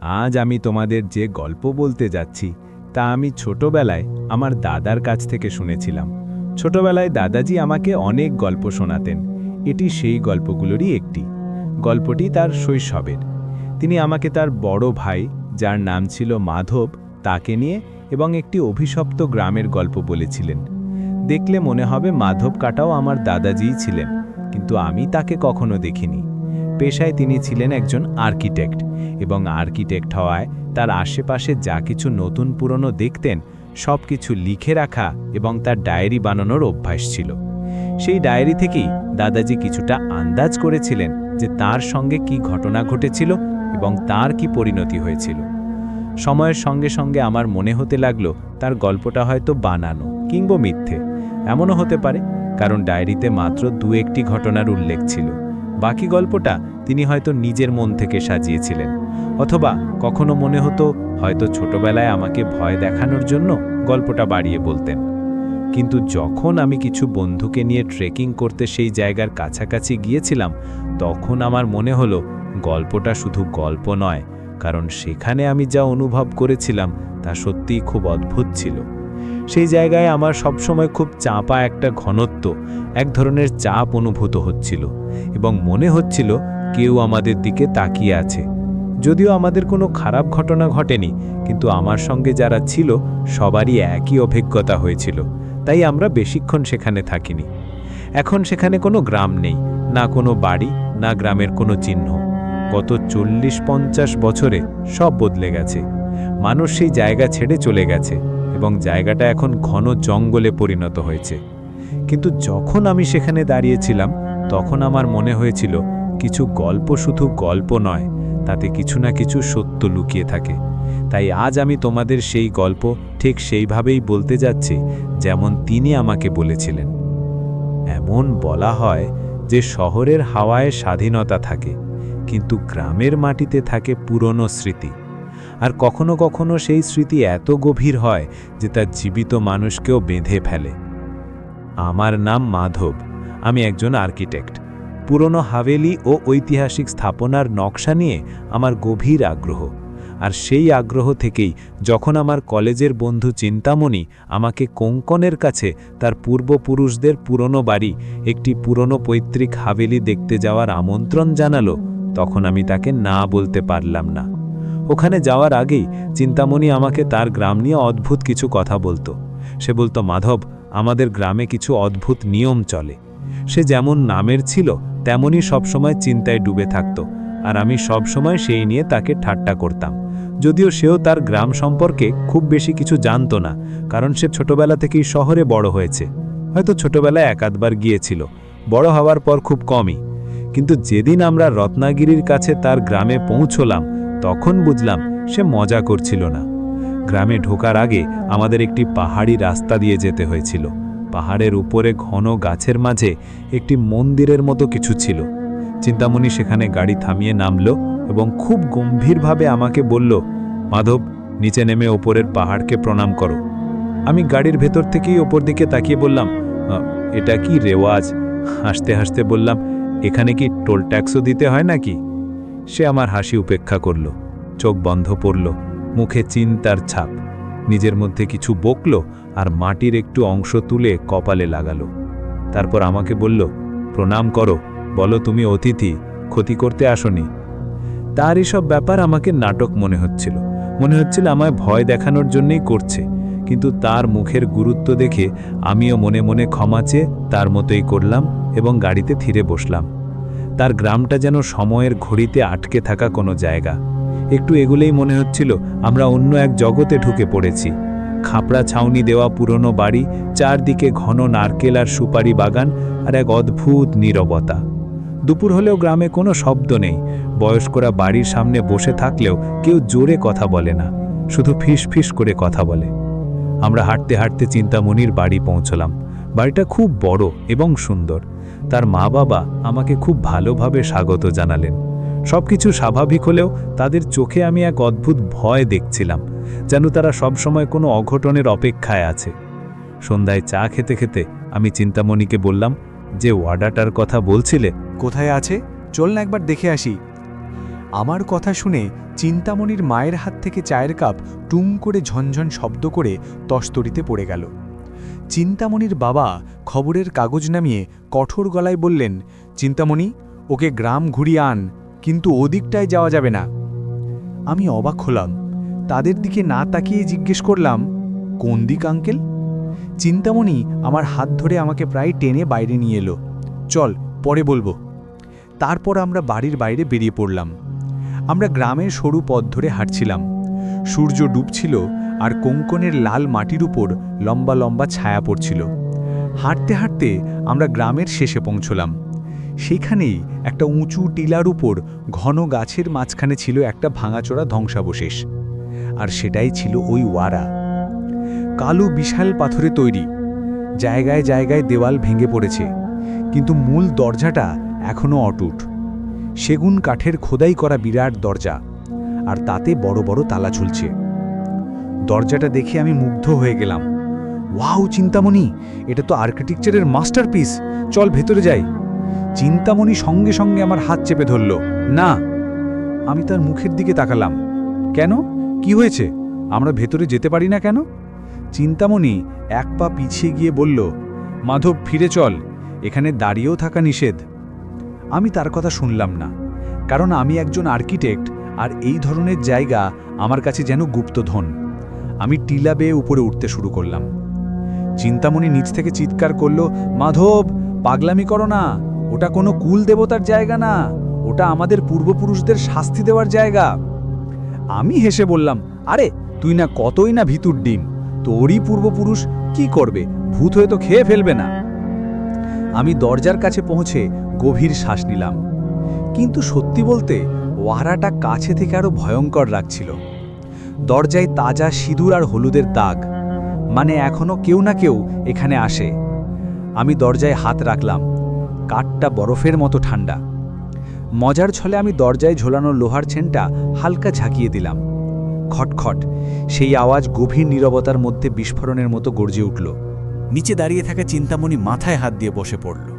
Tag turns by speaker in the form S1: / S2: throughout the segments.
S1: আজ আমি তোমাদের যে গল্প বলতে যাচ্ছি, তা আমি ছোটবেলায় আমার দাদার কাছ থেকে শুনেছিলাম। ছোটবেলায় দাদাজি আমাকে অনেক গল্প শোনাতেন। এটি সেই গল্পগুলোরই একটি। গল্পটি তার শৈশবের। তিনি আমাকে তার বড় ভাই, যার নাম ছিল মাধব, তাকে নিয়ে এবং একটি অভিশপ্ত গ্রামের গল্প বলেছিলেন। দেখলে মনে হবে মাধব কাটাও আমার দাদাজিই ছিলেন, কিন্তু আমি তাকে কখনো দেখিনি। পেশায় তিনি ছিলেন একজন আর্কিটেক্ট এবং আর্কিটেক্ট হওয়ায় তার আশেপাশে যা কিছু নতুন পুরনো দেখতেন সব কিছু লিখে রাখা এবং তার ডায়েরি বানানোর অভ্যাস ছিল। সেই ডায়েরি থেকেই দাদাজি কিছুটা আন্দাজ করেছিলেন যে তার সঙ্গে কি ঘটনা ঘটেছিল এবং তার কি পরিণতি হয়েছিল। সময়ের সঙ্গে সঙ্গে আমার মনে হতে লাগল, তার গল্পটা হয়তো বানানো কিংবা মিথ্যে, এমনও হতে পারে, কারণ ডায়েরিতে মাত্র দু একটি ঘটনার উল্লেখ ছিল। বাকি গল্পটা তিনি হয়তো নিজের মন থেকে সাজিয়েছিলেন। অথবা কখনো মনে হতো, হয়তো ছোটবেলায় আমাকে ভয় দেখানোর জন্য গল্পটা বাড়িয়ে বলতেন। কিন্তু যখন আমি কিছু বন্ধুকে নিয়ে ট্রেকিং করতে সেই জায়গার কাছাকাছি গিয়েছিলাম, তখন আমার মনে হলো, গল্পটা শুধু গল্প নয়, কারণ সেখানে আমি যা অনুভব করেছিলাম তা সত্যিই খুব অদ্ভুত ছিল। সেই জায়গায় আমার সবসময় খুব চাপা একটা ঘনত্ব, এক ধরনের চাপ অনুভূত হচ্ছিল এবং মনে হচ্ছিল কেউ আমাদের দিকে তাকিয়ে আছে। যদিও আমাদের কোনো খারাপ ঘটনা ঘটেনি, কিন্তু আমার সঙ্গে যারা ছিল সবারই একই অভিজ্ঞতা হয়েছিল, তাই আমরা বেশিক্ষণ সেখানে থাকিনি। এখন সেখানে কোনো গ্রাম নেই, না কোনো বাড়ি, না গ্রামের কোনো চিহ্ন। গত চল্লিশ পঞ্চাশ বছরে সব বদলে গেছে। মানুষ সেই জায়গা ছেড়ে চলে গেছে। এবং জায়গাটা এখন ঘন জঙ্গলে পরিণত হয়েছে। কিন্তু যখন আমি সেখানে দাঁড়িয়েছিলাম, তখন আমার মনে হয়েছিল, কিছু গল্প শুধু গল্প নয়, তাতে কিছু না কিছু সত্য লুকিয়ে থাকে। তাই আজ আমি তোমাদের সেই গল্প ঠিক সেইভাবেই বলতে যাচ্ছি, যেমন তিনি আমাকে বলেছিলেন। এমন বলা হয় যে শহরের হাওয়ায় স্বাধীনতা থাকে, কিন্তু গ্রামের মাটিতে থাকে পুরনো স্মৃতি। আর কখনো কখনো সেই স্মৃতি এত গভীর হয় যে তা জীবিত মানুষকেও বেঁধে ফেলে। আমার নাম মাধব, আমি একজন আর্কিটেক্ট। পুরনো হাভেলি ও ঐতিহাসিক স্থাপনার নকশা নিয়ে আমার গভীর আগ্রহ। আর সেই আগ্রহ থেকেই যখন আমার কলেজের বন্ধু চিন্তামণি আমাকে কোঙ্কনের কাছে তার পূর্বপুরুষদের পুরনো বাড়ি, একটি পুরনো পৈতৃক হাভেলি দেখতে যাওয়ার আমন্ত্রণ জানালো, তখন আমি তাকে না বলতে পারলাম না। ওখানে যাওয়ার আগেই চিন্তামণি আমাকে তার গ্রাম নিয়ে অদ্ভুত কিছু কথা বলতো। সে বলতো, মাধব, আমাদের গ্রামে কিছু অদ্ভুত নিয়ম চলে। সে যেমন নামের ছিল তেমনই সবসময় চিন্তায় ডুবে থাকত। আর আমি সবসময় সেই নিয়ে তাকে ঠাট্টা করতাম। যদিও সেও তার গ্রাম সম্পর্কে খুব বেশি কিছু জানতো না, কারণ সে ছোটবেলা থেকেই শহরে বড় হয়েছে। হয়তো ছোটবেলায় একাধবার গিয়েছিল। বড় হওয়ার পর খুব কমই। কিন্তু যেদিন আমরা রত্নাগিরির কাছে তার গ্রামে পৌঁছলাম তখন বুঝলাম সে মজা করছিল না। গ্রামে ঢোকার আগে আমাদের একটি পাহাড়ি রাস্তা দিয়ে যেতে হয়েছিল। পাহাড়ের উপরে ঘন গাছের মাঝে একটি মন্দিরের মতো কিছু ছিল। চিন্তামণি সেখানে গাড়ি থামিয়ে নামল এবং খুব গম্ভীরভাবে আমাকে বলল, মাধব, নিচে নেমে ওপরের পাহাড়কে প্রণাম করো। আমি গাড়ির ভেতর থেকেই ওপর দিকে তাকিয়ে বললাম এটা কি রেওয়াজ? হাসতে হাসতে বললাম, এখানে কি টোল ট্যাক্সও দিতে হয় নাকি? সে আমার হাসি উপেক্ষা করল। চোখ বন্ধ পড়ল, মুখে চিন্তার ছাপ। নিজের মধ্যে কিছু বকল আর মাটির একটু অংশ তুলে কপালে লাগালো। তারপর আমাকে বলল, প্রণাম করো, বলো তুমি অতিথি, ক্ষতি করতে আসনি। তার এসব ব্যাপার আমাকে নাটক মনে হচ্ছিল। মনে হচ্ছিল আমায় ভয় দেখানোর জন্যই করছে, কিন্তু তার মুখের গুরুত্ব দেখে আমিও মনে মনে ক্ষমা চেয়ে তার মতোই করলাম এবং গাড়িতে ফিরে বসলাম। তার গ্রামটা যেন সময়ের ঘড়িতে আটকে থাকা কোনো জায়গা। একটু এগুলেই মনে হচ্ছিল, আমরা অন্য এক জগতে ঢুকে পড়েছি। খাপড়া ছাউনি দেওয়া পুরনো বাড়ি, চারদিকে ঘন নারকেল আর সুপারি বাগান আর এক অদ্ভুত নীরবতা। দুপুর হলেও গ্রামে কোনো শব্দ নেই। বয়স্করা বাড়ির সামনে বসে থাকলেও কেউ জোরে কথা বলে না, শুধু ফিস ফিস করে কথা বলে। আমরা হাঁটতে হাঁটতে চিন্তামণির বাড়ি পৌঁছলাম। বাড়িটা খুব বড় এবং সুন্দর। তার মা বাবা আমাকে খুব ভালোভাবে স্বাগত জানালেন। সবকিছু স্বাভাবিক হলেও তাদের চোখে আমি এক অদ্ভুত ভয় দেখছিলাম, যেন তারা সবসময় কোনো অঘটনের অপেক্ষায় আছে। সন্ধ্যায় চা খেতে খেতে আমি চিন্তামণিকে বললাম, যে ওয়ার্ডাটার কথা বলছিলে,
S2: কোথায় আছে? চল না একবার দেখে আসি। আমার কথা শুনে চিন্তামণির মায়ের হাত থেকে চায়ের কাপ টুং করে ঝনঝন শব্দ করে তস্তরিতে পড়ে গেল। চিন্তামণির বাবা খবরের কাগজ নামিয়ে কঠোর গলায় বললেন, চিন্তামণি, ওকে গ্রাম ঘুরিয়ে আন, কিন্তু ওদিকটায় যাওয়া যাবে না। আমি অবাক হলাম। তাদের দিকে না তাকিয়ে জিজ্ঞেস করলাম, কোন দিক, আঙ্কেল? চিন্তামণি আমার হাত ধরে আমাকে প্রায় টেনে বাইরে নিয়ে এলো। চল, পরে বলব। তারপর আমরা বাড়ির বাইরে বেরিয়ে পড়লাম। আমরা গ্রামের সরু পথ ধরে হাঁটছিলাম। সূর্য ডুবছিল আর কোঙ্কনের লাল মাটির উপর লম্বা লম্বা ছায়া পড়ছিল। হাঁটতে হাঁটতে আমরা গ্রামের শেষে পৌঁছলাম। সেখানেই একটা উঁচু টিলার উপর ঘন গাছের মাঝখানে ছিল একটা ভাঙাচোরা ধ্বংসাবশেষ। আর সেটাই ছিল ওই ওয়ারা। কালো বিশাল পাথরে তৈরি। জায়গায় জায়গায় দেওয়াল ভেঙে পড়েছে। কিন্তু মূল দরজাটা এখনও অটুট। সেগুন কাঠের খোদাই করা বিরাট দরজা। আর তাতে বড় বড় তালা ঝুলছে। দরজাটা দেখে আমি মুগ্ধ হয়ে গেলাম। ওয়াও, চিন্তামণি! এটা তো আর্কিটেকচারের মাস্টারপিস। চল ভেতরে যাই। চিন্তামণি সঙ্গে সঙ্গে আমার হাত চেপে ধরল। না, আমি তার মুখের দিকে তাকালাম। কেন? কি হয়েছে? আমরা ভেতরে যেতে পারি না কেন? চিন্তামণি এক পা পিছিয়ে গিয়ে বলল, মাধব, ফিরে চল। এখানে দাঁড়িয়েও থাকা নিষেধ। আমি তার কথা শুনলাম না, কারণ আমি একজন আর্কিটেক্ট, আর এই ধরনের জায়গা আমার কাছে যেন গুপ্তধন। আমি টিলা বেয়ে উপরে উঠতে শুরু করলাম। চিন্তামণি নিচ থেকে চিৎকার করল, মাধব, পাগলামি করো না। ওটা কোনো কুল দেবতার জায়গা না। ওটা আমাদের পূর্বপুরুষদের শাস্তি দেওয়ার জায়গা। আমি হেসে বললাম, আরে, তুই না কতই না ভিতুর ডিম। তোরই পূর্বপুরুষ কি করবে? ভূত হয়ে তো খেয়ে ফেলবে না। আমি দরজার কাছে পৌঁছে গভীর শ্বাস নিলাম। কিন্তু সত্যি বলতে, ওয়ারাটা কাছে থেকে আরও ভয়ঙ্কর লাগছিল দরজায় তাজা সিঁদুর আর হলুদের দাগ। মানে এখনও কেউ না কেউ এখানে আসে। আমি দরজায় হাত রাখলাম। কাঠটা বরফের মতো ঠান্ডা। মজার ছলে আমি দরজায় ঝোলানো লোহার ছেনটা হালকা ঝাঁকিয়ে দিলাম। খটখট, সেই আওয়াজ গভীর নীরবতার মধ্যে বিস্ফোরণের মতো গর্জে উঠল।
S3: নিচে দাঁড়িয়ে থাকা চিন্তামণি মাথায় হাত দিয়ে বসে পড়ল।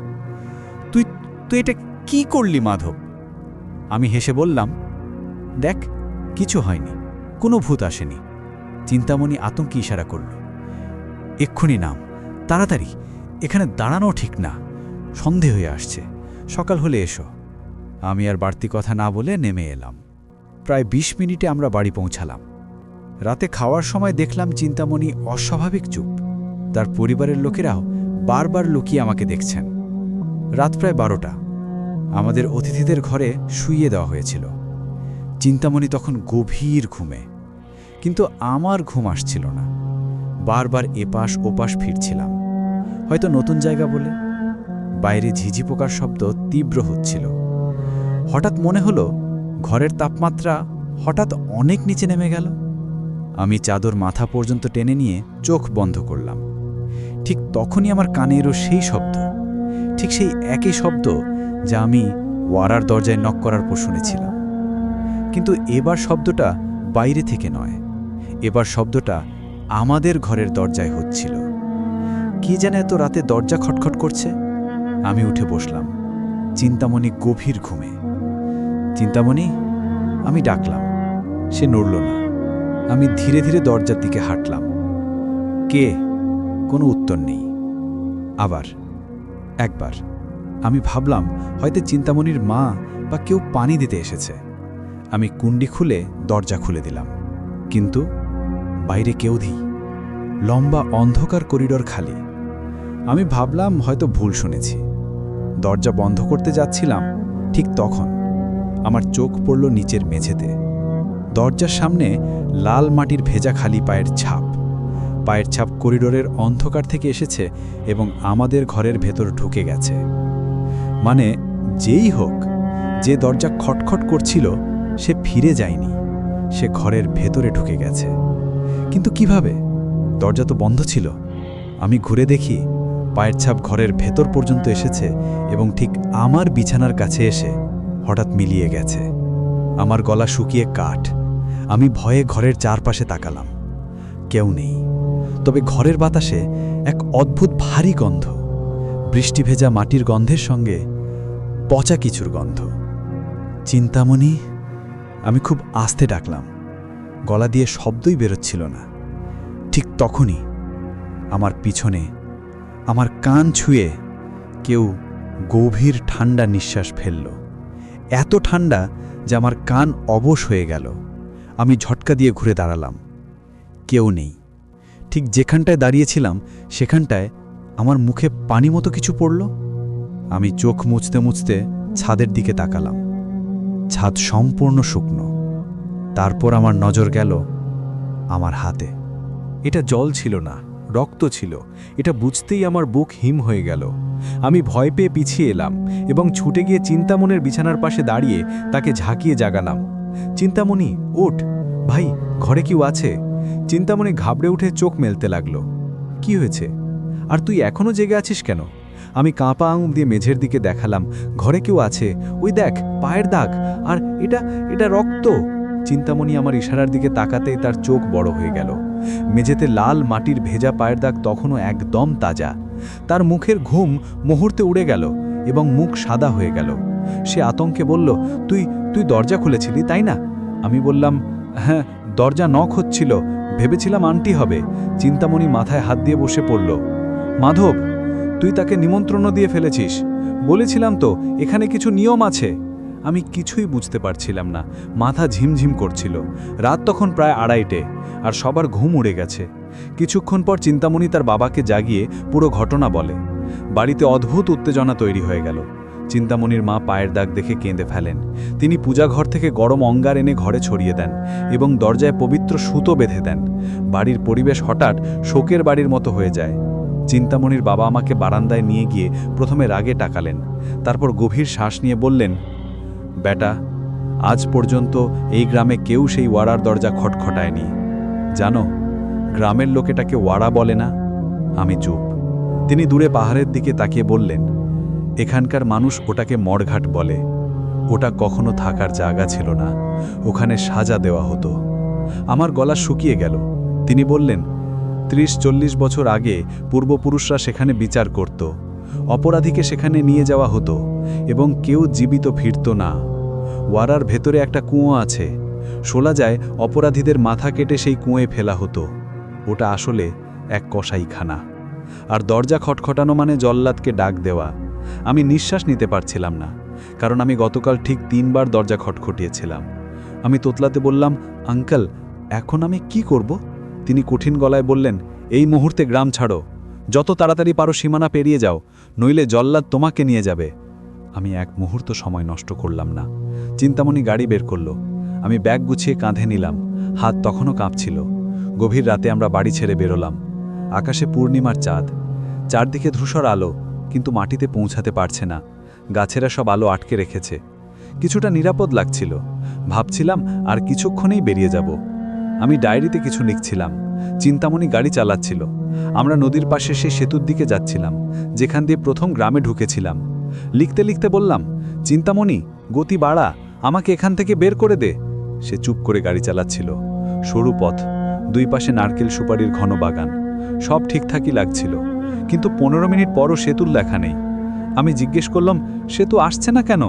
S3: তুই তুই এটা কি করলি মাধব? আমি হেসে বললাম, দেখ, কিছু হয়নি। কোনো ভূত আসেনি। চিন্তামণি আতঙ্কে ইশারা করল, এক্ষুনি নাম, তাড়াতাড়ি, এখানে দাঁড়ানো ঠিক না, সন্ধে হয়ে আসছে, সকাল হলে এসো। আমি আর বাড়তি কথা না বলে নেমে এলাম। প্রায় ২০ মিনিটে আমরা বাড়ি পৌঁছালাম। রাতে খাওয়ার সময় দেখলাম চিন্তামণি অস্বাভাবিক চুপ। তার পরিবারের লোকেরাও বারবার লুকিয়ে আমাকে দেখছেন। রাত প্রায় বারোটা। আমাদের অতিথিদের ঘরে শুইয়ে দেওয়া হয়েছিল। চিন্তামণি তখন গভীর ঘুমে। কিন্তু আমার ঘুম আসছিল না। বারবার এপাশ ওপাশ ফিরছিলাম। হয়তো নতুন জায়গা বলে। বাইরে ঝিঝি পোকার শব্দ তীব্র হচ্ছিল। হঠাৎ মনে হলো, ঘরের তাপমাত্রা হঠাৎ অনেক নিচে নেমে গেল। আমি চাদর মাথা পর্যন্ত টেনে নিয়ে চোখ বন্ধ করলাম। ঠিক তখনই আমার কানে এলো সেই শব্দ। ঠিক সেই একই শব্দ যা আমি ওয়ারার দরজায় নক করার পর শুনেছিলাম। কিন্তু এবার শব্দটা বাইরে থেকে নয়। এবার শব্দটা আমাদের ঘরের দরজায় হচ্ছিল। কি জানে এত রাতে দরজা খটখট করছে? আমি উঠে বসলাম, চিন্তামণি গভীর ঘুমে। চিন্তামণি, আমি ডাকলাম, সে নড়ল না। আমি ধীরে ধীরে দরজার দিকে হাঁটলাম। কে? কোনো উত্তর নেই। আবার, একবার, আমি ভাবলাম, হয়তো চিন্তামণির মা বা কেউ পানি দিতে এসেছে। আমি কুণ্ডি খুলে দরজা খুলে দিলাম। কিন্তু বাইরে কেউ ধি লম্বা অন্ধকার করিডর খালি। আমি ভাবলাম হয়তো ভুল শুনেছি। দরজা বন্ধ করতে যাচ্ছিলাম ঠিক তখন। আমার চোখ পড়ল নিচের মেঝেতে। দরজার সামনে লাল মাটির ভেজা খালি পায়ের ছাপ। পায়ের ছাপ করিডোরের অন্ধকার থেকে এসেছে এবং আমাদের ঘরের ভেতর ঢুকে গেছে। মানে যেই হোক, যে দরজা খটখট করছিল, সে ফিরে যায়নি। সে ঘরের ভেতরে ঢুকে গেছে। কিন্তু কীভাবে? দরজা তো বন্ধ ছিল। আমি ঘুরে দেখি, পায়ের ছাপ ঘরের ভেতর পর্যন্ত এসেছে এবং ঠিক আমার বিছানার কাছে এসে হঠাৎ মিলিয়ে গেছে। আমার গলা শুকিয়ে কাঠ। আমি ভয়ে ঘরের চারপাশে তাকালাম। কেউ নেই। তবে ঘরের বাতাসে এক অদ্ভুত ভারী গন্ধ। বৃষ্টি ভেজা মাটির গন্ধের সঙ্গে পচা কিছুর গন্ধ। চিন্তামণি, আমি খুব আস্তে ডাকলাম। গলা দিয়ে শব্দই বেরোচ্ছিল না। ঠিক তখনই আমার পিছনে, আমার কান ছুঁয়ে কেউ গভীর ঠান্ডা নিঃশ্বাস ফেলল। এত ঠান্ডা যে আমার কান অবশ হয়ে গেল। আমি ঝটকা দিয়ে ঘুরে দাঁড়ালাম। কেউ নেই। ঠিক যেখানটায় দাঁড়িয়েছিলাম, সেখানটায় আমার মুখে পানি মতো কিছু পড়ল। আমি চোখ মুছতে মুছতে ছাদের দিকে তাকালাম। ছাদ সম্পূর্ণ শুকনো। তারপর আমার নজর গেল আমার হাতে।
S1: এটা জল ছিল না, রক্ত ছিল। এটা বুঝতেই আমার বুক হিম হয়ে গেল। আমি ভয় পেয়ে পিছিয়ে এলাম এবং ছুটে গিয়ে চিন্তামনের বিছানার পাশে দাঁড়িয়ে তাকে ঝাঁকিয়ে জাগালাম। চিন্তামণি, ওঠ। ভাই, ঘরে কেউ আছে? চিন্তামণি ঘাবড়ে উঠে চোখ মেলতে লাগল। কি হয়েছে? আর তুই এখনও জেগে আছিস কেন? আমি কাঁপা আঙুল দিয়ে মেঝের দিকে দেখালাম। ঘরে কেউ আছে? ওই দেখ, পায়ের দাগ। আর এটা এটা রক্ত। চিন্তামণি আমার ইশারার দিকে তাকাতেই তার চোখ বড় হয়ে গেল। মেঝেতে লাল মাটির ভেজা পায়ের দাগ তখনও একদম তাজা। তার মুখের ঘুম মুহূর্তে উড়ে গেল এবং মুখ সাদা হয়ে গেল। সে আতঙ্কে বলল, তুই তুই দরজা খুলেছিলি, তাই না? আমি বললাম হ্যাঁ দরজা নখ হচ্ছিল, ভেবেছিলাম আন্টি হবে। চিন্তামণি মাথায় হাত দিয়ে বসে পড়ল, মাধব, তুই তাকে নিমন্ত্রণও দিয়ে ফেলেছিস। বলেছিলাম তো, এখানে কিছু নিয়ম আছে। আমি কিছুই বুঝতে পারছিলাম না। মাথা ঝিমঝিম করছিল। রাত তখন প্রায় আড়াইটে, আর সবার ঘুম উড়ে গেছে। কিছুক্ষণ পর চিন্তামণি তার বাবাকে জাগিয়ে পুরো ঘটনা বলে। বাড়িতে অদ্ভুত উত্তেজনা তৈরি হয়ে গেল। চিন্তামণির মা পায়ের দাগ দেখে কেঁদে ফেলেন। তিনি পূজাঘর থেকে গরম অঙ্গার এনে ঘরে ছড়িয়ে দেন এবং দরজায় পবিত্র সুতো বেঁধে দেন। বাড়ির পরিবেশ হঠাৎ শোকের বাড়ির মতো হয়ে যায়। চিন্তামণির বাবা আমাকে বারান্দায় নিয়ে গিয়ে প্রথমে রাগে টাকালেন, তারপর গভীর শ্বাস নিয়ে বললেন বেটা, আজ পর্যন্ত এই গ্রামে কেউ সেই ওয়াড়ার দরজা খটখটায়নি। জানো, গ্রামের লোক এটাকে ওয়াড়া বলে না? আমি চুপ। তিনি দূরে পাহাড়ের দিকে তাকিয়ে বললেন, এখানকার মানুষ ওটাকে মড়ঘাট বলে। ওটা কখনো থাকার জায়গা ছিল না। ওখানে সাজা দেওয়া হতো। আমার গলা শুকিয়ে গেল। তিনি বললেন, ত্রিশ চল্লিশ বছর আগে পূর্বপুরুষরা সেখানে বিচার করত। অপরাধীকে সেখানে নিয়ে যাওয়া হতো এবং কেউ জীবিত ফিরত না। ওয়ারার ভেতরে একটা কুঁয়ো আছে। শোলা যায়, অপরাধীদের মাথা কেটে সেই কুঁয়ে ফেলা হতো। ওটা আসলে এক কসাইখানা। আর দরজা খটখটানো মানে জল্লাদকে ডাক দেওয়া। আমি নিঃশ্বাস নিতে পারছিলাম না, কারণ আমি গতকাল ঠিক তিনবার দরজা খটখটিয়েছিলাম। আমি তোতলাতে বললাম, আঙ্কেল, এখন আমি কি করব? তিনি কঠিন গলায় বললেন, এই মুহূর্তে গ্রাম ছাড়ো। যত তাড়াতাড়ি পারো সীমানা পেরিয়ে যাও, নইলে জল্লাদ তোমাকে নিয়ে যাবে। আমি এক মুহূর্ত সময় নষ্ট করলাম না। চিন্তামণি গাড়ি বের করল। আমি ব্যাগ গুছিয়ে কাঁধে নিলাম। হাত তখনও কাঁপছিল। গভীর রাতে আমরা বাড়ি ছেড়ে বেরোলাম। আকাশে পূর্ণিমার চাঁদ। চারদিকে ধূসর আলো, কিন্তু মাটিতে পৌঁছাতে পারছে না। গাছেরা সব আলো আটকে রেখেছে। কিছুটা নিরাপদ লাগছিল। ভাবছিলাম, আর কিছুক্ষণেই বেরিয়ে যাব। আমি ডায়েরিতে কিছু লিখছিলাম। চিন্তামণি গাড়ি চালাচ্ছিল। আমরা নদীর পাশে সেই সেতুর দিকে যাচ্ছিলাম, যেখান দিয়ে প্রথম গ্রামে ঢুকেছিলাম। লিখতে লিখতে বললাম, চিন্তামণি, গতি বাড়া, আমাকে এখান থেকে বের করে দে। সে চুপ করে গাড়ি চালাচ্ছিল। সরু পথ, দুই পাশে নারকেল সুপারির ঘন বাগান, সব ঠিকঠাকই লাগছিল। কিন্তু পনেরো মিনিট পরও সেতুর লেখা নেই। আমি জিজ্ঞেস করলাম, সে তো আসছে না কেন?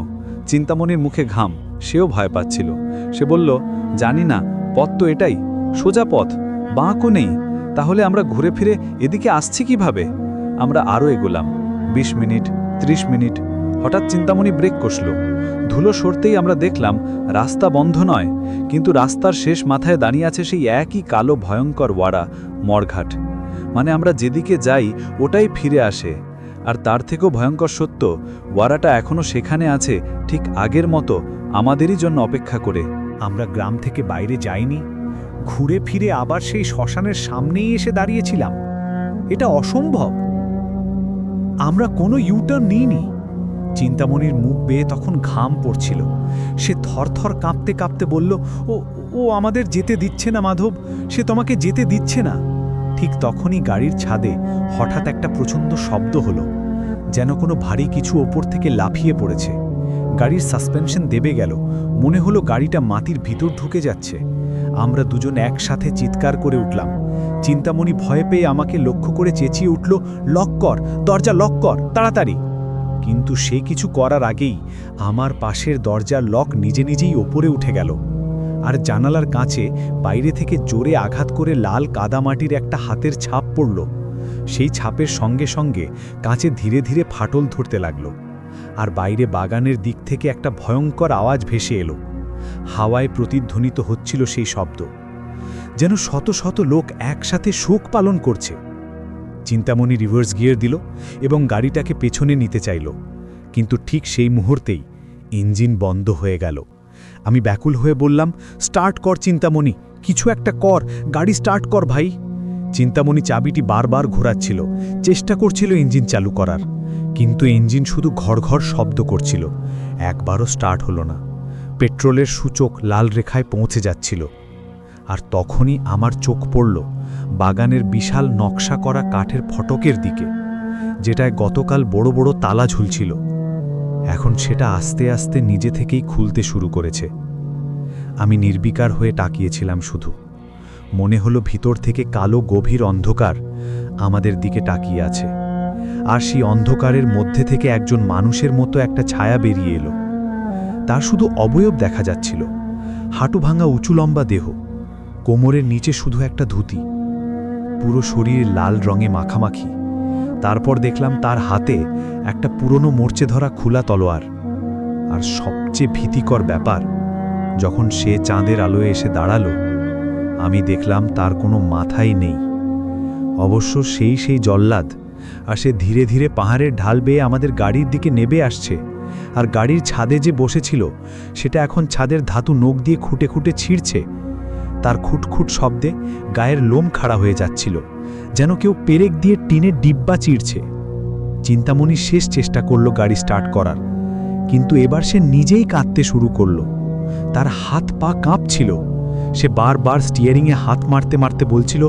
S1: চিন্তামণির মুখে ঘাম, সেও ভয় পাচ্ছিল। সে বলল, জানি না, পথ তো এটাই, সোজা পথ, বাঁকও নেই। তাহলে আমরা ঘুরে ফিরে এদিকে আসছি কীভাবে? আমরা আরও এগোলাম। ২০ মিনিট ৩০ মিনিট। হঠাৎ চিন্তামণি ব্রেক কষল। ধুলো সরতেই আমরা দেখলাম, রাস্তা বন্ধ নয়, কিন্তু রাস্তার শেষ মাথায় দাঁড়িয়ে আছে সেই একই কালো ভয়ঙ্কর ওয়াড়া, মরঘাট। মানে আমরা যেদিকে যাই, ওটাই ফিরে আসে। আর তার থেকেও ভয়ঙ্কর সত্য ওয়ারাটা এখনও সেখানে আছে, ঠিক আগের মতো, আমাদেরই জন্য অপেক্ষা করে।
S4: আমরা গ্রাম থেকে বাইরে যাইনি। ঘুরে ফিরে আবার সেই শ্মশানের সামনেই এসে দাঁড়িয়েছিলাম। এটা অসম্ভব! আমরা কোনো ইউটার্ন নিইনি। চিন্তামণির মুখ বেয়ে তখন ঘাম পড়ছিল। সে থরথর কাঁপতে কাঁপতে বলল, ও ও আমাদের যেতে দিচ্ছে না, মাধব। সে তোমাকে যেতে দিচ্ছে না। ঠিক তখনই গাড়ির ছাদে হঠাৎ একটা প্রচণ্ড শব্দ হলো, যেন কোনো ভারী কিছু ওপর থেকে লাফিয়ে পড়েছে। গাড়ির সাসপেনশন দেবে গেল। মনে হলো গাড়িটা মাটির ভিতর ঢুকে যাচ্ছে। আমরা দুজন একসাথে চিৎকার করে উঠলাম। চিন্তামণি ভয় পেয়ে আমাকে লক্ষ্য করে চেঁচিয়ে উঠল, লক কর, দরজা লক কর, তাড়াতাড়ি। কিন্তু সে কিছু করার আগেই আমার পাশের দরজার লক নিজে নিজেই ওপরে উঠে গেল। আর জানালার কাছে বাইরে থেকে জোরে আঘাত করে লাল কাদামাটির একটা হাতের ছাপ পড়ল। সেই ছাপের সঙ্গে সঙ্গে কাঁচে ধীরে ধীরে ফাটল ধরতে লাগল। আর বাইরে বাগানের দিক থেকে একটা ভয়ঙ্কর আওয়াজ ভেসে এলো। হাওয়ায় প্রতিধ্বনিত হচ্ছিল সেই শব্দ, যেন শত শত লোক একসাথে শোক পালন করছে। চিন্তামণি রিভার্স গিয়ার দিল এবং গাড়িটাকে পেছনে নিতে চাইল, কিন্তু ঠিক সেই মুহূর্তেই ইঞ্জিন বন্ধ হয়ে গেল। আমি ব্যাকুল হয়ে বললাম, স্টার্ট কর চিন্তামণি, কিছু একটা কর, গাড়ি স্টার্ট কর ভাই। চিন্তামণি চাবিটি বারবার ঘোরাচ্ছিল, চেষ্টা করছিল ইঞ্জিন চালু করার, কিন্তু ইঞ্জিন শুধু ঘর ঘর শব্দ করছিল, একবারও স্টার্ট হলো না। পেট্রোলের সূচক লাল রেখায় পৌঁছে যাচ্ছিল। আর তখনই আমার চোখ পড়ল বাগানের বিশাল নকশা করা কাঠের ফটকের দিকে, যেটায় গতকাল বড় বড় তালা ঝুলছিল। এখন সেটা আস্তে আস্তে নিজে থেকেই খুলতে শুরু করেছে। আমি নির্বিকার হয়ে তাকিয়েছিলাম শুধু। মনে হলো ভিতর থেকে কালো গভীর অন্ধকার আমাদের দিকে তাকিয়ে আছে। আর সেই অন্ধকারের মধ্যে থেকে একজন মানুষের মতো একটা ছায়া বেরিয়ে এলো। তার শুধু অবয়ব দেখা যাচ্ছিল। হাঁটু ভাঙা উঁচু লম্বা দেহ, কোমরের নিচে শুধু একটা ধুতি। পুরো শরীর লাল রঙে মাখামাখি। তারপর দেখলাম তার হাতে একটা পুরনো মরচে ধরা খোলা তলোয়ার। আর সবচেয়ে ভীতিকর ব্যাপার, যখন সে চাঁদের আলোয় এসে দাঁড়াল, আমি দেখলাম তার কোনো মাথাই নেই। অবশ্য সেই সেই জল্লাদ, আর সে ধীরে ধীরে পাহাড়ের ঢাল বেয়ে আমাদের গাড়ির দিকে নেবে আসছে। আর গাড়ির ছাদে যে বসেছিল, সেটা এখন ছাদের ধাতু নোক দিয়ে খুঁটে খুঁটে ছিঁড়ছে। তার খুটখুট শব্দে গায়ের লোম খাড়া হয়ে যাচ্ছিল, যেন কেউ পেরেক দিয়ে টিনের ডিব্বা চিড়ছে। চিন্তামণি শেষ চেষ্টা করল গাড়ি স্টার্ট করার, কিন্তু এবার সে নিজেই কাঁদতে শুরু করল। তার হাত পা কাঁপছিল। সে বারবার স্টিয়ারিংয়ে হাত মারতে মারতে বলছিল,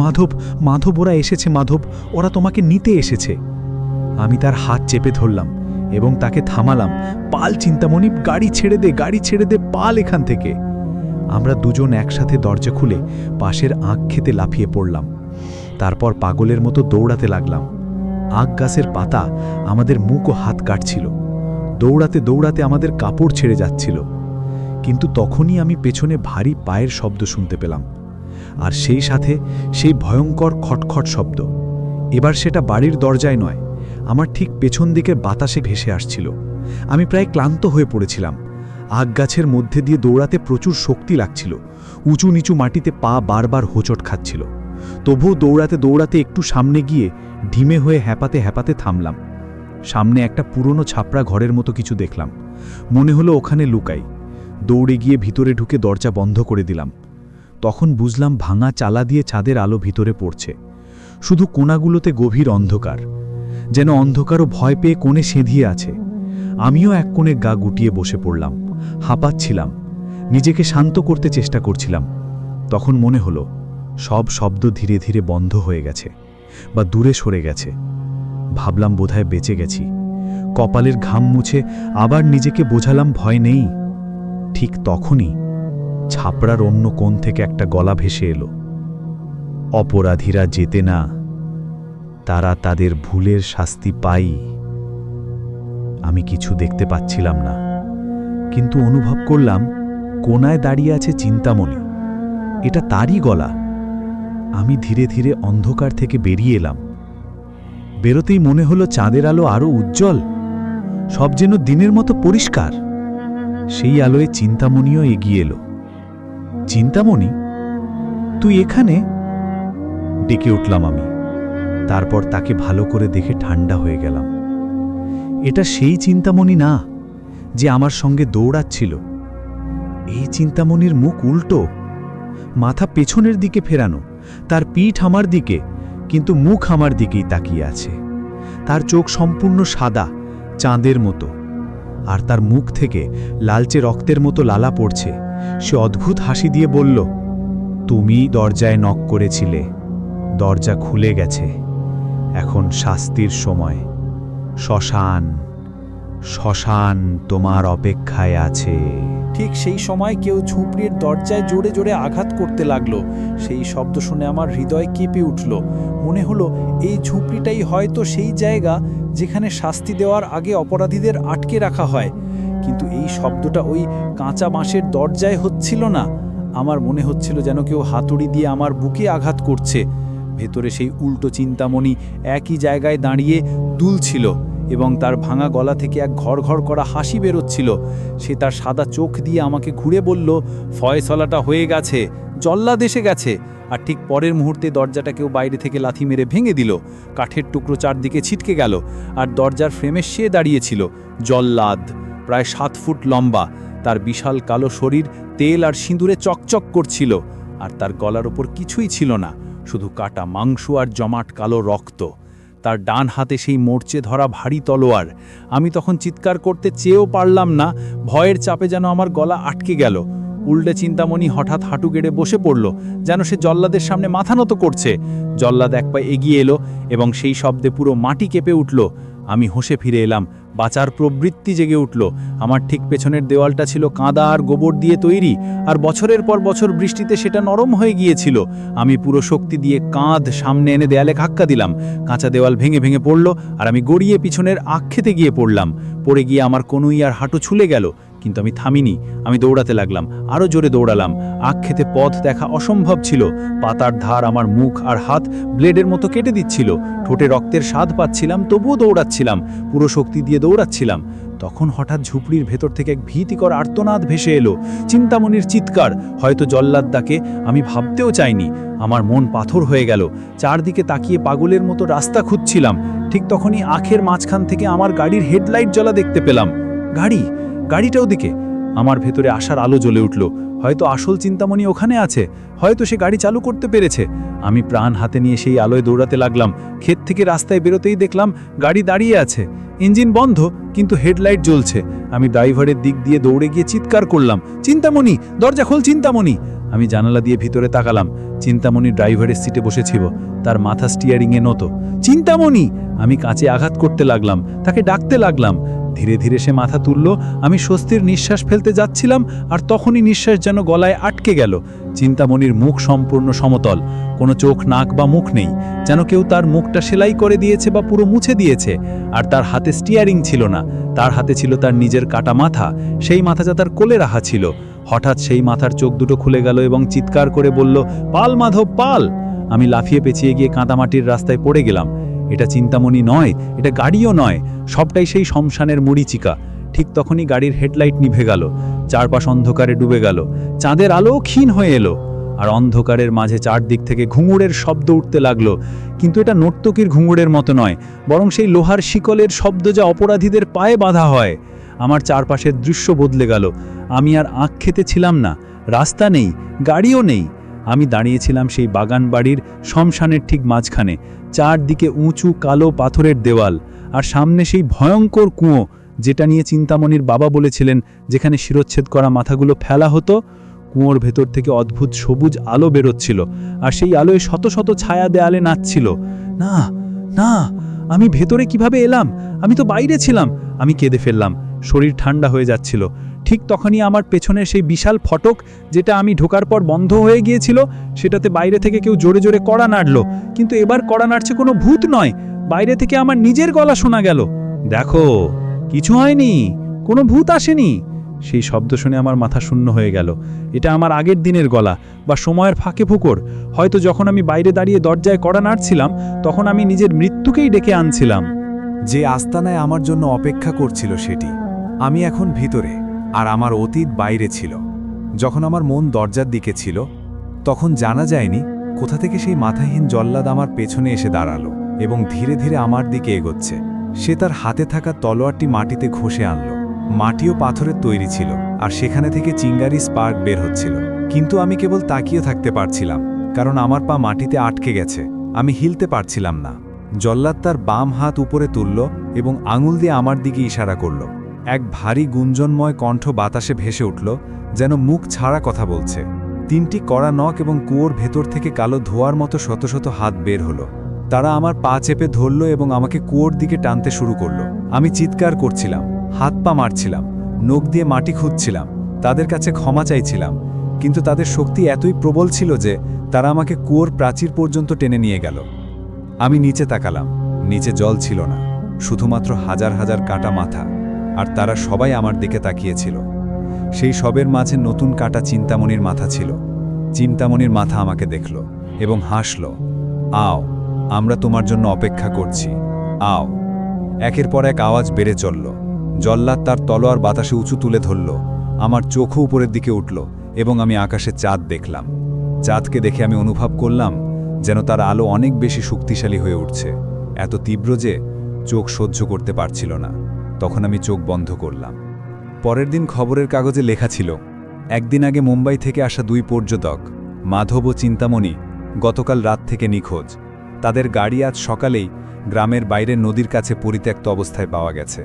S4: মাধব মাধব, ওরা এসেছে মাধব, ওরা তোমাকে নিতে এসেছে। আমি তার হাত চেপে ধরলাম। এবং তাকে থামালাম। পাল চিন্তামণি, গাড়ি ছেড়ে দে, গাড়ি ছেড়ে দে, পাল এখান থেকে। আমরা দুজন একসাথে দরজা খুলে পাশের আঁক খেতে লাফিয়ে পড়লাম। তারপর পাগলের মতো দৌড়াতে লাগলাম। আখ গাছের পাতা আমাদের মুখ ও হাত কাটছিল। দৌড়াতে দৌড়াতে আমাদের কাপড় ছেড়ে যাচ্ছিল। কিন্তু তখনই আমি পেছনে ভারী পায়ের শব্দ শুনতে পেলাম। আর সেই সাথে সেই ভয়ঙ্কর খটখট শব্দ। এবার সেটা বাড়ির দরজায় নয় আমার ঠিক পেছন দিকে বাতাসে ভেসে আসছিল। আমি প্রায় ক্লান্ত হয়ে পড়েছিলাম। আগ গাছের মধ্যে দিয়ে দৌড়াতে প্রচুর শক্তি লাগছিল। উঁচু নিচু মাটিতে পা বারবার হোঁচট খাচ্ছিল। তবুও দৌড়াতে দৌড়াতে একটু সামনে গিয়ে ঢিমে হয়ে হ্যাপাতে হ্যাপাতে থামলাম। সামনে একটা পুরনো ছাপড়া ঘরের মতো কিছু দেখলাম। মনে হলো ওখানে লুকাই। দৌড়ে গিয়ে ভিতরে ঢুকে দরজা বন্ধ করে দিলাম। তখন বুঝলাম ভাঙা চালা দিয়ে ছাদের আলো ভিতরে পড়ছে। শুধু কোনাগুলোতে গভীর অন্ধকার। যেন অন্ধকারও ভয় পেয়ে কোণে সেঁধিয়ে আছে। আমিও এক কোণে গা গুটিয়ে বসে পড়লাম, হাঁপাচ্ছিলাম, নিজেকে শান্ত করতে চেষ্টা করছিলাম। তখন মনে হলো, সব শব্দ ধীরে ধীরে বন্ধ হয়ে গেছে বা দূরে সরে গেছে। ভাবলাম বোধহয় বেঁচে গেছি। কপালের ঘাম মুছে আবার নিজেকে বোঝালাম ভয় নেই। ঠিক তখনই ছাপড়ার অন্য কোণ থেকে একটা গলা ভেসে এলো। অপরাধীরা যেতে না তারা তাদের ভুলের শাস্তি পাই। আমি কিছু দেখতে পাচ্ছিলাম না, কিন্তু অনুভব করলাম কোনায় দাঁড়িয়ে আছে চিন্তামণি। এটা তারই গলা। আমি ধীরে ধীরে অন্ধকার থেকে বেরিয়ে এলাম। বেরোতেই মনে হলো চাঁদের আলো আরও উজ্জ্বল, সব যেন দিনের মতো পরিষ্কার। সেই আলোয় চিন্তামণিও এগিয়ে এলো। চিন্তামণি, তুই এখানে? ডেকে উঠলাম আমি। তারপর তাকে ভালো করে দেখে ঠান্ডা হয়ে গেলাম। এটা সেই চিন্তামণি না, যে আমার সঙ্গে দৌড়াচ্ছিল। এই চিন্তামণির মুখ উল্টো, মাথা পেছনের দিকে ফেরানো, তার পিঠ আমার দিকে, কিন্তু মুখ আমার দিকেই তাকিয়ে আছে। তার চোখ সম্পূর্ণ সাদা, চাঁদের মতো, আর তার মুখ থেকে লালচে রক্তের মতো লালা পড়ছে। সে অদ্ভুত হাসি দিয়ে বলল, তুমি দরজায় নক করেছিলে, দরজা খুলে গেছে। এখন শাস্তির সময়। শ্মশান শ্মশান তোমার অপেক্ষায় আছে।
S5: ঠিক সেই সময় কেউ ঝুপড়ির দরজায় জোরে জোরে আঘাত করতে লাগল। সেই শব্দ শুনে আমার হৃদয় কেঁপে উঠল। মনে হলো, এই ঝুপড়িটাই হয়তো সেই জায়গা যেখানে শাস্তি দেওয়ার আগে অপরাধীদের আটকে রাখা হয়। কিন্তু এই শব্দটা ওই কাঁচা বাঁশের দরজায় হচ্ছিল না। আমার মনে হচ্ছিল যেন কেউ হাতুড়ি দিয়ে আমার বুকে আঘাত করছে। ভেতরে সেই উল্টো চিন্তামণি একই জায়গায় দাঁড়িয়ে দুলছিল এবং তার ভাঙা গলা থেকে এক ঘর ঘর করা হাসি বেরোচ্ছিল। সে তার সাদা চোখ দিয়ে আমাকে ঘুরে বলল, ফয়সলাটা হয়ে গেছে, জল্লাদ এসে গেছে। আর ঠিক পরের মুহূর্তে দরজাটা কেউ বাইরে থেকে লাথি মেরে ভেঙে দিল। কাঠের টুকরো চারদিকে ছিটকে গেল আর দরজার ফ্রেমে সে দাঁড়িয়েছিল, জল্লাদ, প্রায় সাত ফুট লম্বা। তার বিশাল কালো শরীর তেল আর সিঁদুরে চকচক করছিল আর তার গলার ওপর কিছুই ছিল না। শুধু কাটা মাংস আর জমাট কালো রক্ত। তার ডান হাতে সেই মোর্চে ধরা ভারী তলোয়ার। আমি তখন চিৎকার করতে চেয়েও পারলাম না, ভয়ের চাপে যেন আমার গলা আটকে গেল। উল্টে চিন্তামণি হঠাৎ হাঁটু গেড়ে বসে পড়ল, যেন সে জল্লাদের সামনে মাথা নত করছে। জল্লাদ এক পা এগিয়ে এলো এবং সেই শব্দে পুরো মাটি কেঁপে উঠল। আমি হোসে ফিরে এলাম, বাঁচার প্রবৃত্তি জেগে উঠল। আমার ঠিক পেছনের দেওয়ালটা ছিল কাঁদা আর গোবর দিয়ে তৈরি, আর বছরের পর বছর বৃষ্টিতে সেটা নরম হয়ে গিয়েছিল। আমি পুরো শক্তি দিয়ে কাঁধ সামনে এনে দেয়ালে ধাক্কা দিলাম। কাঁচা দেওয়াল ভেঙে ভেঙে পড়ল, আর আমি গড়িয়ে পিছনের আখ গিয়ে পড়লাম। পড়ে গিয়ে আমার কনুই আর হাঁটু ছুলে গেল। কিন্তু আমি থামিনি। আমি দৌড়াতে লাগলাম আরও জোরে দৌড়ালাম। আখ খেতে পথ দেখা অসম্ভব ছিল। পাতার ধার আমার মুখ আর হাত ব্লেডের মতো কেটে দিচ্ছিল। ঠোঁটে রক্তের স্বাদ পাচ্ছিলাম, তবুও দৌড়াচ্ছিলাম। পুরো শক্তি দিয়ে দৌড়াচ্ছিলাম। তখন হঠাৎ ঝুপড়ির ভেতর থেকে এক ভীতিকর আর্তনাদ ভেসে এলো। চিন্তামণির চিৎকার। হয়তো জল্লাদ ডাকে আমি ভাবতেও চাইনি। আমার মন পাথর হয়ে গেল। চারদিকে তাকিয়ে পাগলের মতো রাস্তা খুঁজছিলাম। ঠিক তখনই আখের মাঝখান থেকে আমার গাড়ির হেডলাইট জ্বলা দেখতে পেলাম। গাড়ি? গাড়িটা ওদিকে। আমার ভেতরে আসার আলো জ্বলে উঠল। হয়তো আসল চিন্তামণি ওখানে আছে। হয়তো সে গাড়ি চালু করতে পেরেছে। আমি প্রাণ হাতে নিয়ে সেই আলোয় দৌড়াতে লাগলাম। ক্ষেত থেকে রাস্তায় বেরোতেই দেখলাম গাড়ি দাঁড়িয়ে আছে। ইঞ্জিন বন্ধ, কিন্তু হেডলাইট জ্বলছে। আমি ড্রাইভারের দিক দিয়ে দৌড়ে গিয়ে চিৎকার করলাম, চিন্তামণি, দরজা খোল, চিন্তামণি। আমি জানালা দিয়ে ভিতরে তাকালাম। চিন্তামণি ড্রাইভারের সিটে বসেছিল। তার মাথা স্টিয়ারিংয়ে নত। চিন্তামণি! আমি কাঁচে আঘাত করতে লাগলাম। তাকে ডাকতে লাগলাম। ধীরে ধীরে সে মাথা তুলল। আমি স্বস্তির নিঃশ্বাস ফেলতে যাচ্ছিলাম আর তখনই নিঃশ্বাস যেন গলায় আটকে গেল। চিন্তামণির মুখ সম্পূর্ণ সমতল। কোনো চোখ, নাক বা মুখ নেই। যেন কেউ তার মুখটা সেলাই করে দিয়েছে বা পুরো মুছে দিয়েছে। আর তার হাতে স্টিয়ারিং ছিল না। তার হাতে ছিল তার নিজের কাটা মাথা। সেই মাথাটা তার কোলে রাখা ছিল। হঠাৎ সেই মাথার চোখ দুটো খুলে গেল এবং চিৎকার করে বলল, পাল মাধব, পাল! আমি লাফিয়ে পেঁচিয়ে গিয়ে কাঁদামাটির রাস্তায় পড়ে গেলাম। এটা চিন্তামণি নয়, এটা গাড়িও নয়, সবটাই সেই শমশানের মুড়িচিকা। ঠিক তখনই গাড়ির হেডলাইট নিভে গেল, চারপাশ অন্ধকারে ডুবে গেল, চাঁদের আলো ক্ষীণ হয়ে এলো, আর অন্ধকারের মাঝে চারদিক থেকে ঘুঙুরের শব্দ উঠতে লাগল। কিন্তু এটা নর্তকীর ঘুঙুরের মতো নয়, বরং সেই লোহার শিকলের শব্দ যা অপরাধীদের পায়ে বাঁধা হয়। আমার চারপাশের দৃশ্য বদলে গেল। আমি আর আঁখ খেতে ছিলাম না। রাস্তা নেই, গাড়িও নেই। আমি দাঁড়িয়েছিলাম সেই বাগান বাড়ির শ্মশানের ঠিক মাঝখানে, চারদিকে উঁচু কালো পাথরের দেওয়াল আর সামনে সেই ভয়ঙ্কর কুঁয়ো, যেটা নিয়ে চিন্তামণির বাবা বলেছিলেন যেখানে শিরোচ্ছেদ করা মাথাগুলো ফেলা হতো। কুঁয়োর ভেতর থেকে অদ্ভুত সবুজ আলো বেরোচ্ছিল আর সেই আলোয় শত শত ছায়া দেয়ালে নাচছিল। না না, আমি ভেতরে কীভাবে এলাম? আমি তো বাইরে ছিলাম। আমি কেঁদে ফেললাম। শরীর ঠান্ডা হয়ে যাচ্ছিল। ঠিক তখনই আমার পেছনের সেই বিশাল ফটক, যেটা আমি ঢোকার পর বন্ধ হয়ে গিয়েছিল, সেটাতে বাইরে থেকে কেউ জোরে জোরে কড়া নাড়ল। কিন্তু এবার কড়া নাড়ছে কোনো ভূত নয়, বাইরে থেকে আমার নিজের গলা শোনা গেল। দেখো, কিছু হয়নি, কোনো ভূত আসেনি? সেই শব্দ শুনে আমার মাথা শূন্য হয়ে গেল। এটা আমার আগের দিনের গলা বা সময়ের ফাঁকে ফুকর। হয়তো যখন আমি বাইরে দাঁড়িয়ে দরজায় কড়া নাড়ছিলাম, তখন আমি নিজের মৃত্যুকেই ডেকে আনছিলাম।
S2: যে আস্তানায় আমার জন্য অপেক্ষা করছিল সেটি। আমি এখন ভিতরে, আর আমার অতীত বাইরে ছিল। যখন আমার মন দরজার দিকে ছিল, তখন জানা যায়নি কোথা থেকে সেই মাথাহীন জল্লাদ আমার পেছনে এসে দাঁড়াল এবং ধীরে ধীরে আমার দিকে এগোচ্ছে। সে তার হাতে থাকা তলোয়ারটি মাটিতে ঘষে আনলো। মাটিও পাথরের তৈরি ছিল, আর সেখানে থেকে চিঙ্গারি স্পার্ক বের হচ্ছিল। কিন্তু আমি কেবল তাকিয়ে থাকতে পারছিলাম, কারণ আমার পা মাটিতে আটকে গেছে। আমি হিলতে পারছিলাম না। জল্লাদ তার বাম হাত উপরে তুলল এবং আঙুল দিয়ে আমার দিকে ইশারা করল। এক ভারী গুঞ্জনময় কণ্ঠ বাতাসে ভেসে উঠল, যেন মুখ ছাড়া কথা বলছে। তিনটি কড়া নখ এবং কুয়োর ভেতর থেকে কালো ধোয়ার মতো শত শত হাত বের হলো। তারা আমার পা চেপে ধরল এবং আমাকে কুয়োর দিকে টানতে শুরু করল। আমি চিৎকার করছিলাম, হাত পা মারছিলাম, নখ দিয়ে মাটি খুঁজছিলাম, তাদের কাছে ক্ষমা চাইছিলাম, কিন্তু তাদের শক্তি এতই প্রবল ছিল যে তারা আমাকে কুয়োর প্রাচীর পর্যন্ত টেনে নিয়ে গেল। আমি নিচে তাকালাম, নিচে জল ছিল না, শুধুমাত্র হাজার হাজার কাটা মাথা। আর তারা সবাই আমার দিকে তাকিয়েছিল।
S6: সেই সবের মাঝে নতুন কাটা চিন্তামণির মাথা ছিল। চিন্তামণির মাথা আমাকে দেখল এবং হাসল। আও, আমরা তোমার জন্য অপেক্ষা করছি। আও। একের পর এক আওয়াজ বেড়ে চলল। জল্লাদ তার তলোয়ার বাতাসে উঁচু তুলে ধরল। আমার চোখও উপরের দিকে উঠল এবং আমি আকাশে চাঁদ দেখলাম। চাঁদকে দেখে আমি অনুভব করলাম যেন তার আলো অনেক বেশি শক্তিশালী হয়ে উঠছে। এত তীব্র যে চোখ সহ্য করতে পারছিল না। তখন আমি চোখ বন্ধ করলাম। পরের দিন খবরের কাগজে লেখা ছিল, একদিন আগে মুম্বাই থেকে আসা দুই পর্যটক, মাধব ও চিন্তামণি, গতকাল রাত থেকে নিখোঁজ। তাদের গাড়ি আজ সকালেই গ্রামের বাইরের নদীর কাছে পরিত্যক্ত অবস্থায় পাওয়া গেছে।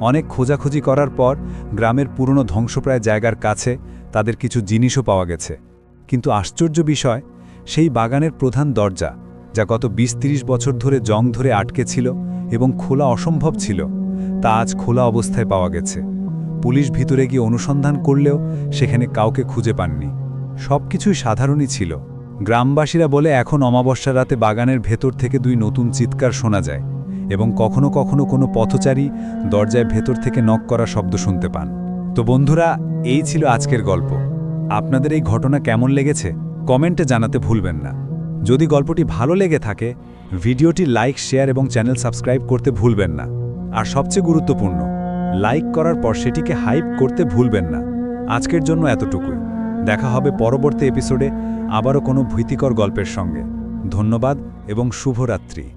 S6: অনেক খোঁজাখুঁজি করার পর গ্রামের পুরনো ধ্বংসপ্রায় জায়গার কাছে তাদের কিছু জিনিসও পাওয়া গেছে। কিন্তু আশ্চর্য বিষয়, সেই বাগানের প্রধান দরজা, যা গত বিশ বছর ধরে জং ধরে আটকে ছিল এবং খোলা অসম্ভব ছিল তা আজ খোলা অবস্থায় পাওয়া গেছে। পুলিশ ভিতরে গিয়ে অনুসন্ধান করলেও সেখানে কাউকে খুঁজে পাননি। সব কিছুই সাধারণই ছিল। গ্রামবাসীরা বলে এখন অমাবস্যার রাতে বাগানের ভেতর থেকে দুই নতুন চিৎকার শোনা যায় এবং কখনো কখনো কোনো পথচারী দরজায় ভেতর থেকে নক করা শব্দ শুনতে পান। তো বন্ধুরা, এই ছিল আজকের গল্প। আপনাদের এই ঘটনা কেমন লেগেছে? কমেন্টে জানাতে ভুলবেন না। যদি গল্পটি ভালো লেগে থাকে, ভিডিওটি লাইক, শেয়ার এবং চ্যানেল সাবস্ক্রাইব করতে ভুলবেন না। আর সবচেয়ে গুরুত্বপূর্ণ লাইক করার পর সেটিকে হাইপ করতে ভুলবেন না। আজকের জন্য এতটুকুই। দেখা হবে পরবর্তী এপিসোডে আবারও কোনো ভীতিকর গল্পের সঙ্গে। ধন্যবাদ এবং শুভরাত্রি।